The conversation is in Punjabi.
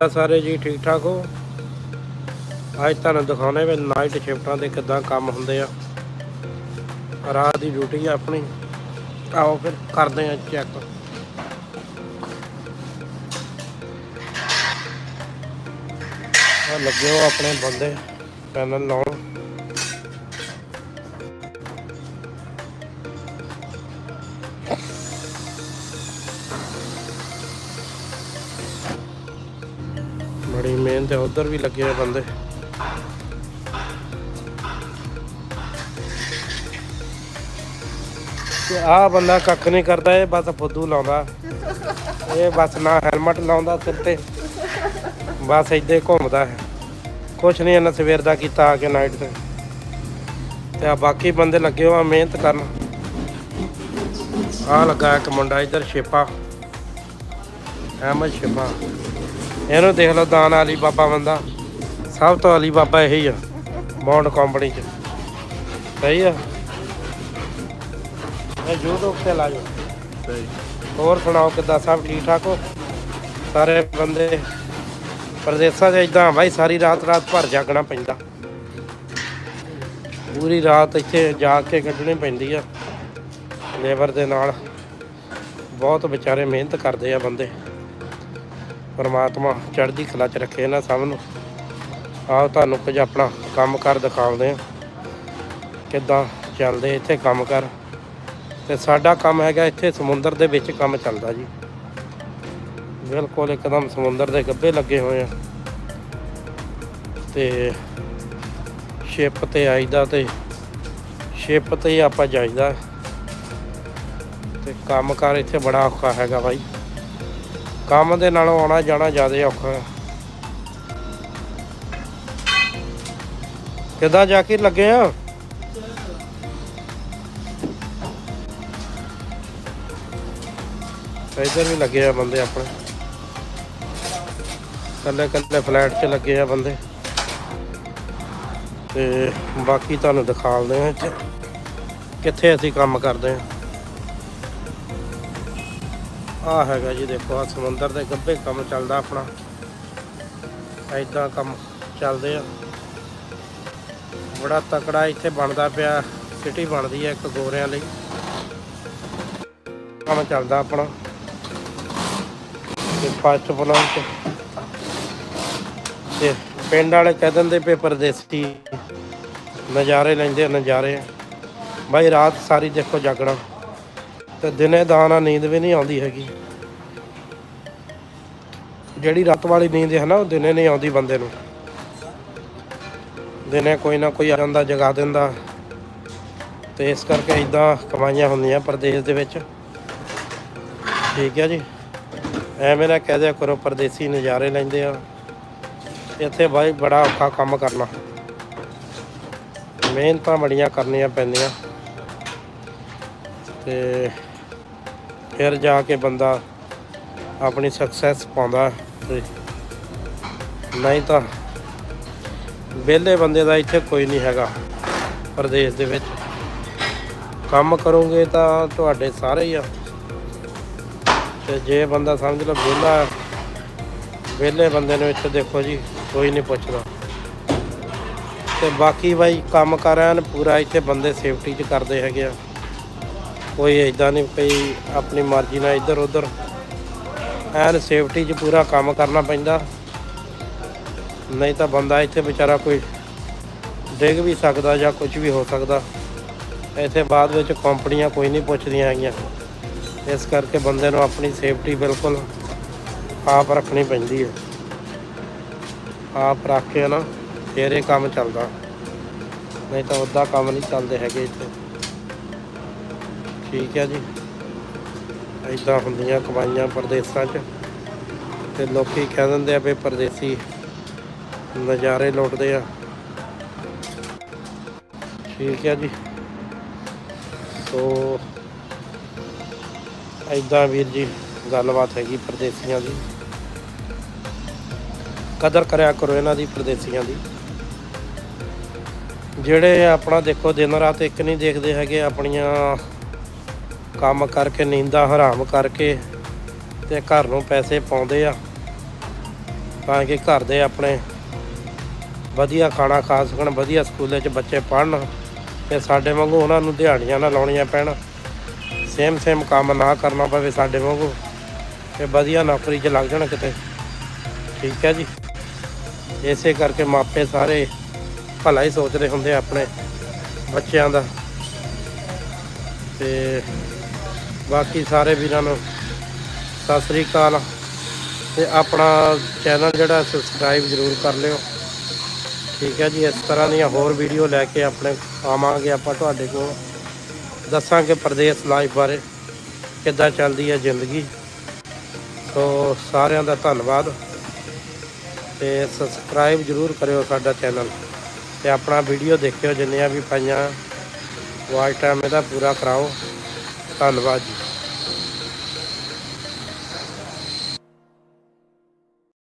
ਸਾਰੇ ਜੀ ਠੀਕ ਠਾਕ ਹੋ? ਅੱਜ ਤੁਹਾਨੂੰ ਦਿਖਾਉਣੇ ਵੀ ਨਾਈਟ ਸ਼ਿਫਟਾਂ ਦੇ ਕਿੱਦਾਂ ਕੰਮ ਹੁੰਦੇ ਆ। ਰਾਤ ਦੀ ਡਿਊਟੀ ਆ ਆਪਣੀ। ਆਓ ਫਿਰ ਕਰਦੇ ਆ ਚੈੱਕ ਆ ਲੱਗੇ ਹੋ ਆਪਣੇ ਬੰਦੇ, ਪੈਨਲ ਲਾਉਣ। ਬੜੀ ਮਿਹਨਤ ਹੈ, ਉਧਰ ਵੀ ਲੱਗੇ ਹੋਏ ਬੰਦੇ। ਤੇ ਆਹ ਬੰਦਾ ਕੱਖ ਨਹੀਂ ਕਰਦਾ, ਇਹ ਬਸ ਫੁੱਦੂ ਲਾਉਂਦਾ। ਇਹ ਬਸ ਨਾ ਹੈਲਮਟ ਲਾਉਂਦਾ ਸਿਰ ਤੇ। ਬਸ ਏਦਾਂ ਘੁੰਮਦਾ ਹੈ। ਕੁਛ ਨਹੀਂ ਇਹਨਾਂ ਸਵੇਰ ਦਾ ਕੀਤਾ ਆ ਕੇ ਨਾਈਟ ਤੇ। ਤੇ ਆ ਬਾਕੀ ਬੰਦੇ ਲੱਗੇ ਹੋਆ ਮਿਹਨਤ ਕਰਨ। ਆ ਲੱਗਾ ਇੱਕ ਮੁੰਡਾ ਇੱਧਰ ਛੇਪਾ ਅਹਿਮਦ ਛੇਪਾ ਇਹਨੂੰ ਦੇਖ ਲਓ ਦਾਨ ਅਲੀ ਬਾਬਾ ਬੰਦਾ। ਸਭ ਤੋਂ ਅਲੀ ਬਾਬਾ ਇਹੀ ਆ ਬੌਂਡ ਕੰਪਨੀ ਚ। ਸਹੀ ਆ? ਇਹ YouTube ਤੇ ਲਾ ਜੋ ਹੋਰ ਸੁਣਾਓ ਕਿੱਦਾਂ ਸਭ ਠੀਕ ਠਾਕ ਹੋ? ਸਾਰੇ ਬੰਦੇ ਪ੍ਰਦੇਸਾਂ 'ਚ ਇਦਾਂ ਬਾਈ ਸਾਰੀ ਰਾਤ ਰਾਤ ਭਰ ਜਾਗਣਾ ਪੈਂਦਾ। ਪੂਰੀ ਰਾਤ ਇੱਥੇ ਜਾ ਕੇ ਕੱਢਣੀ ਪੈਂਦੀ ਆ। ਲੇਬਰ ਦੇ ਨਾਲ। ਬਹੁਤ ਵਿਚਾਰੇ ਮਿਹਨਤ ਕਰਦੇ ਆ ਬੰਦੇ। ਪਰਮਾਤਮਾ ਚੜ੍ਹਦੀ ਕਲਾ 'ਚ ਰੱਖੇ ਇਹਨਾਂ ਸਭ ਨੂੰ। ਆਓ ਤੁਹਾਨੂੰ ਕੁਝ ਆਪਣਾ ਕੰਮ ਕਰ ਦਿਖਾਉਂਦੇ ਆ ਕਿੱਦਾਂ ਚੱਲਦੇ ਇੱਥੇ ਕੰਮ ਕਰ। ਤੇ ਸਾਡਾ ਕੰਮ ਹੈਗਾ ਇੱਥੇ ਸਮੁੰਦਰ ਦੇ ਵਿੱਚ ਕੰਮ ਚੱਲਦਾ ਜੀ। ਬਿਲਕੁਲ ਇੱਕਦਮ ਸਮੁੰਦਰ ਦੇ ਗੱਭੇ ਲੱਗੇ ਹੋਏ ਆ। ਤੇ ਸ਼ਿਪ ਤੇ ਆਈਦਾ ਤੇ ਸ਼ਿਪ ਤੇ ਹੀ ਆਪਾਂ ਜਾਈਦਾ। ਤੇ ਕੰਮ ਕਰ ਇੱਥੇ ਬੜਾ ਔਖਾ ਹੈਗਾ ਬਾਈ। ਕੰਮ ਦੇ ਨਾਲੋਂ ਆਉਣਾ ਜਾਣਾ ਜ਼ਿਆਦਾ ਔਖਾ ਹੈ। ਕਿੱਦਾਂ ਜਾ ਕੇ ਲੱਗੇ ਆ? ਇੱਧਰ ਵੀ ਲੱਗੇ ਆ ਬੰਦੇ ਆਪਣੇ। ਕੱਲੇ ਕੱਲੇ ਫਲੈਟ 'ਚ ਲੱਗੇ ਆ ਬੰਦੇ। ਤੇ ਬਾਕੀ ਤੁਹਾਨੂੰ ਦਿਖਾਉਂਦੇ ਆ ਕਿੱਥੇ ਅਸੀਂ ਕੰਮ ਕਰਦੇ ਆ। ਆ ਹੈਗਾ ਜੀ ਦੇਖੋ ਆ ਸਮੁੰਦਰ ਦੇ ਗੱਭੇ ਕੰਮ ਚੱਲਦਾ ਆਪਣਾ। ਐਦਾਂ ਕੰਮ ਚੱਲਦੇ ਆ। ਬੜਾ ਤਕੜਾ ਇੱਥੇ ਬਣਦਾ ਪਿਆ, ਸਿਟੀ ਬਣਦੀ ਹੈ ਇੱਕ ਗੋਰਿਆਂ ਲਈ। ਕੰਮ ਚੱਲਦਾ ਆਪਣਾ। ਤੇ ਫਸਟ ਫਲੋਰ ਚ ਤੇ ਪਿੰਡ ਵਾਲੇ ਕਹਿ ਦਿੰਦੇ ਪੇ ਪਰਦੇਸੀ ਨਜ਼ਾਰੇ ਲੈਂਦੇ ਨਜ਼ਾਰੇ ਬਾਈ ਰਾਤ ਸਾਰੀ ਦੇਖੋ ਜਾਗਣਾ। ਤੇ ਦਿਨੇ ਦਾਣਾ ਨੀਂਦ ਵੀ ਨਹੀਂ ਆਉਂਦੀ ਹੈਗੀ। ਜਿਹੜੀ ਰਾਤ ਵਾਲੀ ਨੀਂਦ ਹੈ ਨਾ, ਉਹ ਦਿਨੇ ਨਹੀਂ ਆਉਂਦੀ ਬੰਦੇ ਨੂੰ। ਦਿਨੇ ਕੋਈ ਨਾ ਕੋਈ ਆ ਜਾਂਦਾ, ਜਗਾ ਦਿੰਦਾ। ਤੇ ਇਸ ਕਰਕੇ ਇਦਾਂ ਕਮਾਈਆਂ ਹੁੰਦੀਆਂ ਪ੍ਰਦੇਸ਼ ਦੇ ਵਿੱਚ। ਠੀਕ ਹੈ ਜੀ। ਐਵੇਂ ਨਾ ਕਹਿ ਦਿਆ ਕਰੋ, ਪਰਦੇਸੀ ਨਜ਼ਾਰੇ ਲੈਂਦੇ ਆ। ਇੱਥੇ ਬਾਈ ਬੜਾ ਔਖਾ ਕੰਮ ਕਰਨਾ। ਮਿਹਨਤਾਂ ਬੜੀਆਂ ਕਰਨੀਆਂ ਪੈਂਦੀਆਂ। ਤੇ ਫਿਰ ਜਾ ਕੇ ਬੰਦਾ ਆਪਣੀ ਸਕਸੈਸ ਪਾਉਂਦਾ ਨਹੀਂ ਤਾਂ ਵਿਹਲੇ ਬੰਦੇ ਦਾ ਇੱਥੇ ਕੋਈ ਨਹੀਂ ਹੈਗਾ ਪ੍ਰਦੇਸ਼ ਦੇ ਵਿੱਚ। ਕੰਮ ਕਰੋਗੇ ਤਾਂ ਤੁਹਾਡੇ ਸਾਰੇ ਹੀ ਆ। ਤੇ ਜੇ ਬੰਦਾ ਸਮਝ ਲਓ ਵਿਹਲਾ ਵਿਹਲੇ ਬੰਦੇ ਨੂੰ ਇੱਥੇ ਦੇਖੋ ਜੀ, ਕੋਈ ਨਹੀਂ ਪੁੱਛਦਾ। ਤੇ ਬਾਕੀ ਬਾਈ ਕੰਮ ਕਰ ਰਹੇ ਪੂਰਾ ਇੱਥੇ ਬੰਦੇ ਸੇਫਟੀ 'ਚ ਕਰਦੇ ਹੈਗੇ ਆ। ਕੋਈ ਇਦਾਂ ਨਹੀਂ ਕੋਈ ਆਪਣੀ ਮਰਜ਼ੀ ਨਾਲ ਇੱਧਰ ਉੱਧਰ ਐਨ ਸੇਫਟੀ 'ਚ ਪੂਰਾ ਕੰਮ ਕਰਨਾ ਪੈਂਦਾ। ਨਹੀਂ ਤਾਂ ਬੰਦਾ ਇੱਥੇ ਵਿਚਾਰਾ ਕੋਈ ਡਿੱਗ ਵੀ ਸਕਦਾ ਜਾਂ ਕੁਝ ਵੀ ਹੋ ਸਕਦਾ। ਇੱਥੇ ਬਾਅਦ ਵਿੱਚ ਕੰਪਨੀਆਂ ਕੋਈ ਨਹੀਂ ਪੁੱਛਦੀਆਂ ਹੈਗੀਆਂ। ਇਸ ਕਰਕੇ ਬੰਦੇ ਨੂੰ ਆਪਣੀ ਸੇਫਟੀ ਬਿਲਕੁਲ ਆਪ ਰੱਖਣੀ ਪੈਂਦੀ ਹੈ। ਆਪ ਰੱਖ ਕੇ ਨਾ ਫਿਰ ਇਹ ਕੰਮ ਚੱਲਦਾ। ਨਹੀਂ ਤਾਂ ਉੱਦਾਂ ਕੰਮ ਨਹੀਂ ਚੱਲਦੇ ਹੈਗੇ ਇੱਥੇ। ਠੀਕ ਹੈ ਜੀ। ਇਦਾਂ ਹੁੰਦੀਆਂ ਕਮਾਈਆਂ ਪਰਦੇਸਾਂ 'ਚ। ਤੇ ਲੋਕੀ ਕਹਿ ਦਿੰਦੇ ਆ ਵੀ ਪਰਦੇਸੀ ਨਜ਼ਾਰੇ ਲੁੱਟਦੇ ਆ। ਠੀਕ ਹੈ ਜੀ। ਸੋ ਐਦਾਂ ਵੀਰ ਜੀ ਗੱਲਬਾਤ ਹੈਗੀ ਪਰਦੇਸੀਆਂ ਦੀ। ਕਦਰ ਕਰਿਆ ਕਰੋ ਇਹਨਾਂ ਦੀ ਪਰਦੇਸੀਆਂ ਦੀ। ਜਿਹੜੇ ਆਪਣਾ ਦੇਖੋ ਦਿਨ ਰਾਤ ਇੱਕ ਨਹੀਂ ਦੇਖਦੇ ਹੈਗੇ, ਆਪਣੀਆਂ ਕੰਮ ਕਰਕੇ, ਨੀਂਦਾਂ ਹਰਾਮ ਕਰਕੇ ਤੇ ਘਰ ਨੂੰ ਪੈਸੇ ਪਾਉਂਦੇ ਆ। ਤਾਂ ਕਿ ਘਰ ਦੇ ਆਪਣੇ ਵਧੀਆ ਖਾਣਾ ਖਾ ਸਕਣ, ਵਧੀਆ ਸਕੂਲੇ 'ਚ ਬੱਚੇ ਪੜ੍ਹਨ ਤੇ ਸਾਡੇ ਵਾਂਗੂ ਉਹਨਾਂ ਨੂੰ ਦਿਹਾੜੀਆਂ ਨਾ ਲਾਉਣੀਆਂ ਪੈਣ। ਸੇਮ ਸੇਮ ਕੰਮ ਨਾ ਕਰਨਾ ਪਵੇ ਸਾਡੇ ਵਾਂਗੂ ਤੇ ਵਧੀਆ ਨੌਕਰੀ 'ਚ ਲੱਗ ਜਾਣ ਕਿਤੇ। ਠੀਕ ਹੈ ਜੀ। ਇਸੇ ਕਰਕੇ ਮਾਪੇ ਸਾਰੇ ਭਲਾ ਹੀ ਸੋਚਦੇ ਹੁੰਦੇ ਆ ਆਪਣੇ ਬੱਚਿਆਂ ਦਾ। ਤੇ ਬਾਕੀ ਸਾਰੇ ਵੀਰਾਂ ਨੂੰ ਸਤਿ ਸ੍ਰੀ ਅਕਾਲ ਤੇ ਆਪਣਾ ਚੈਨਲ ਜਿਹੜਾ ਸਬਸਕ੍ਰਾਈਬ ਜ਼ਰੂਰ ਕਰ ਲਿਓ। ਠੀਕ ਹੈ ਜੀ, ਇਸ ਤਰ੍ਹਾਂ ਦੀਆਂ ਹੋਰ ਵੀਡੀਓ ਲੈ ਕੇ ਆਪਣੇ ਆਵਾਂਗੇ ਆਪਾਂ ਤੁਹਾਡੇ ਕੋਲ। ਦੱਸਾਂਗੇ ਪ੍ਰਦੇਸ਼ ਲਾਈਫ ਬਾਰੇ, ਕਿੱਦਾਂ ਚੱਲਦੀ ਹੈ ਜ਼ਿੰਦਗੀ। ਸੋ ਸਾਰਿਆਂ ਦਾ ਧੰਨਵਾਦ ਤੇ ਸਬਸਕ੍ਰਾਈਬ ਜ਼ਰੂਰ ਕਰਿਓ ਸਾਡਾ ਚੈਨਲ ਤੇ ਆਪਣਾ ਵੀਡੀਓ ਦੇਖਿਓ, ਜਿੰਨੀਆਂ ਵੀ ਪਾਈਆਂ। ਵਾਚ ਟਾਈਮ ਇਹਦਾ ਪੂਰਾ ਕਰਾਓ। ਧੰਨਵਾਦ ਜੀ।